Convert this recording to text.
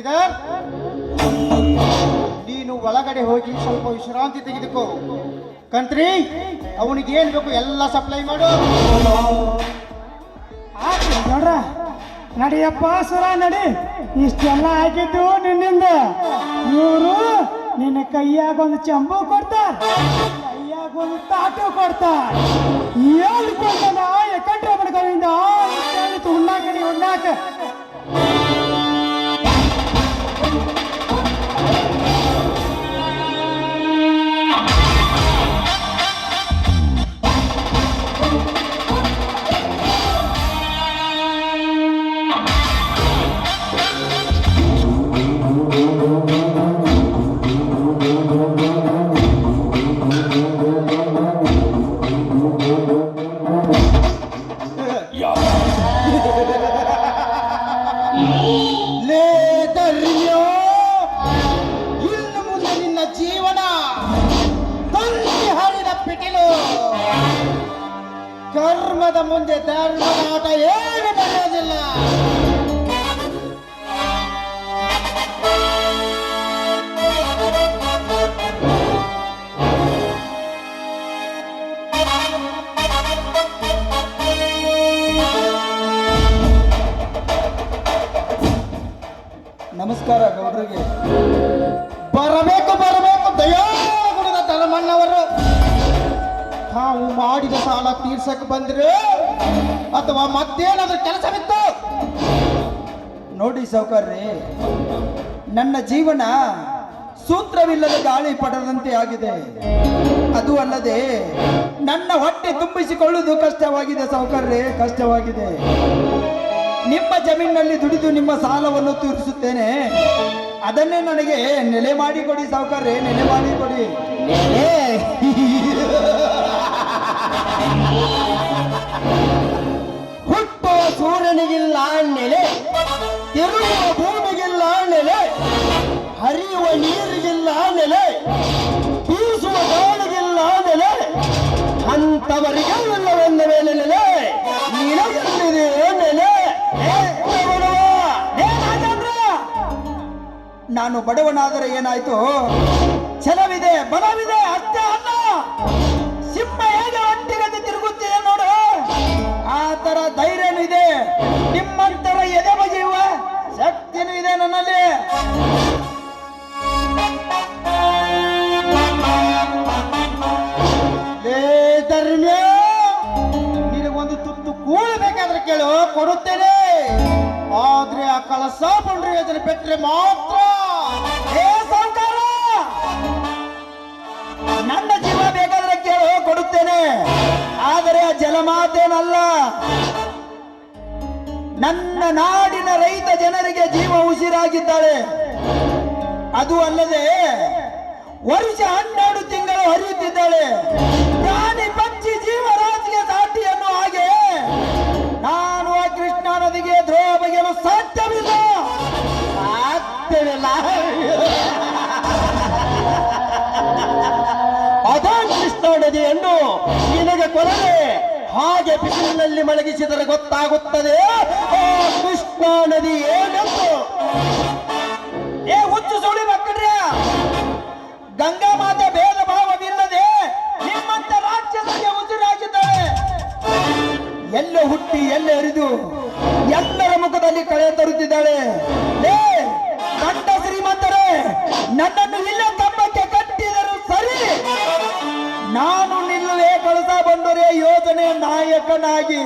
ಶ್ರೀಧರ್ ನೀನು ಒಳಗಡೆ ಹೋಗಿ ಸ್ವಲ್ಪ ವಿಶ್ರಾಂತಿ ತೆಗೆದುಕೋ. ಕಂತ್ರಿ, ಅವನಿಗೆ ಏನ್ ಬೇಕು ಎಲ್ಲ ಸಪ್ಲೈ ಮಾಡು. ನೋಡ್ರ. ನಡಿಯಪ್ಪ, ಸುರ, ನಡಿ. ಇಷ್ಟೆಲ್ಲ ಆಗಿದ್ದು ನಿನ್ನಿಂದ. ಇವರು ನಿನ್ನ ಕೈಯಾಗ ಒಂದು ಚಂಬು ಕೊಡ್ತಾರ. ಕೈಯಾಗ ಒಂದು ತಾಟು ಕೊಡ್ತಾರ. ಹೇಳ್ಕೊಂಡ ಧರ್ಮ್ಯೋ ಇನ್ನು ಮುಂದೆ ನಿನ್ನ ಜೀವನ ತಂತಿ ಹರಿದ ಪಿಟಿಲು. ಕರ್ಮದ ಮುಂದೆ ಧರ್ಮದ ಆಟ ಏನು ಬರೋದಿಲ್ಲ ನಮಸ್ಕಾರ, ಗೌಡ್ರಿಗೆ. ಬರಬೇಕು ಬರಬೇಕು ದಯಾಗುಣದ ಧರ್ಮಣ್ಣವರು ತಾವು ಮಾಡಿದ ಸಾಲ ತೀರ್ಸಕ್ಕೆ ಬಂದ್ರೆ ಅಥವಾ ಮತ್ತೇನಾದ್ರೂ ಕೆಲಸವಿತ್ತು ನೋಡಿ ಸೌಕರ್ರಿ ನನ್ನ ಜೀವನ ಸೂತ್ರವಿಲ್ಲದ ಗಾಳಿ ಪಡದಂತೆ ಆಗಿದೆ. ಅದು ಅಲ್ಲದೆ ನನ್ನ ಹೊಟ್ಟೆ ತುಂಬಿಸಿಕೊಳ್ಳುವುದು ಕಷ್ಟವಾಗಿದೆ ಸೌಕರ್ಯ, ಕಷ್ಟವಾಗಿದೆ. ನಿಮ್ಮ ಜಮೀನಿನಲ್ಲಿ ದುಡಿದು ನಿಮ್ಮ ಸಾಲವನ್ನು ತೀರಿಸುತ್ತೇನೆ. ಅದನ್ನೇ ನನಗೆ ನೆಲೆ ಮಾಡಿ ಕೊಡಿ ಸಾವುಕಾರ್ರೆ, ನೆಲೆ ಮಾಡಿ ಕೊಡಿ. ಹುಟ್ಟೋ ಸೂರ್ಯನಿಗಿಲ್ಲ ನೆಲೆ, ತಿರುಗುವ ಭೂಮಿಗಿಲ್ಲ ನೆಲೆ, ಹರಿಯುವ ನೀರಿಗಿಲ್ಲ ನೆಲೆ, ಬೀಸುವ ಗಾಳಿಗಿಲ್ಲ ನೆಲೆ ಅಂಥವರಿಗೆಲ್ಲವೆಂದ ಮೇಲೆ ನಾನು ಬಡವನಾದರೆ ಏನಾಯ್ತು? ಛಲವಿದೆ, ಬಲವಿದೆ, ಅಷ್ಟೇ ಅಲ್ಲ. ಸಿಂಹ ಹೇಗೆ ಒಟ್ಟಿಗದೆ ತಿರುಗುತ್ತಿದೆ ನೋಡು. ಆ ತರ ಧೈರ್ಯನೂ ಇದೆ ನಿಮ್ಮಂತರ ಎದೆ ಬಗೆಯುವ ಶಕ್ತಿನೂ ಇದೆ ನನ್ನಲ್ಲಿ. ನಿನಗೊಂದು ತುತ್ತು ಕೂಳು ಬೇಕಾದ್ರೆ ಕೇಳು, ಕೊಡುತ್ತೇನೆ. ಆದ್ರೆ ಆ ಕಳಸ ಪಂಡ್ರಿ ಯೋಜನೆ ಬಿಟ್ಟರೆ ಮಾತ್ರ ಏ ಸಾವ್ಕಾರ! ನನ್ನ ಜೀವ ಬೇಕಾದ್ರೆ ಕೇಳು ಕೊಡುತ್ತೇನೆ. ಆದರೆ ಆ ಜಲಮಾತೇನಲ್ಲ ನನ್ನ ನಾಡಿನ ರೈತ ಜನರಿಗೆ ಜೀವ ಉಸಿರಾಗಿದ್ದಾಳೆ. ಅದು ಅಲ್ಲದೆ ವರ್ಷ ಹನ್ನೆರಡು ತಿಂಗಳು ಹರಿಯುತ್ತಿದ್ದಾಳೆ. ಪ್ರಾಣಿ ಪಕ್ಷಿ ಜೀವರಾಶಿಗೆ ಅದೇ ಕೃಷ್ಣ ನದಿಯನ್ನು ನಿನಗೆ ಕೊರಲೆ ಹಾಗೆ ಬಿಸಿಲಿನಲ್ಲಿ ಮಲಗಿಸಿದರೆ ಗೊತ್ತಾಗುತ್ತದೆ. ಕೃಷ್ಣ ನದಿ ಏನೆಂದು ಏ ಹುಚ್ಚು ಸುಳಿ ಮಕ್ಕಳ್ರೆ ಗಂಗಾ ಮಾತೆ ಭೇದ ಭಾವವಿಲ್ಲದೆ ನಿಮ್ಮಂತ ರಾಜ್ಯದಲ್ಲಿ ಉಸಿರಾಗಿದ್ದಾಳೆ ಎಲ್ಲ ಹುಟ್ಟಿ ಎಲ್ಲ ಹರಿದು ಎಲ್ಲರ ಮುಖದಲ್ಲಿ ಕಳೆ ತರುತ್ತಿದ್ದಾಳೆ. ಶ್ರೀಮಂತರೇ ನನ್ನನ್ನು ಇಲ್ಲ ಕಂಬಕ್ಕೆ ಕಟ್ಟಿದರು ಸರಿ. ನಾನು ನಿಲ್ಲುವೆ ಕಳಸ ಬಂದರೆ ಯೋಜನೆ ನಾಯಕನಾಗಿ.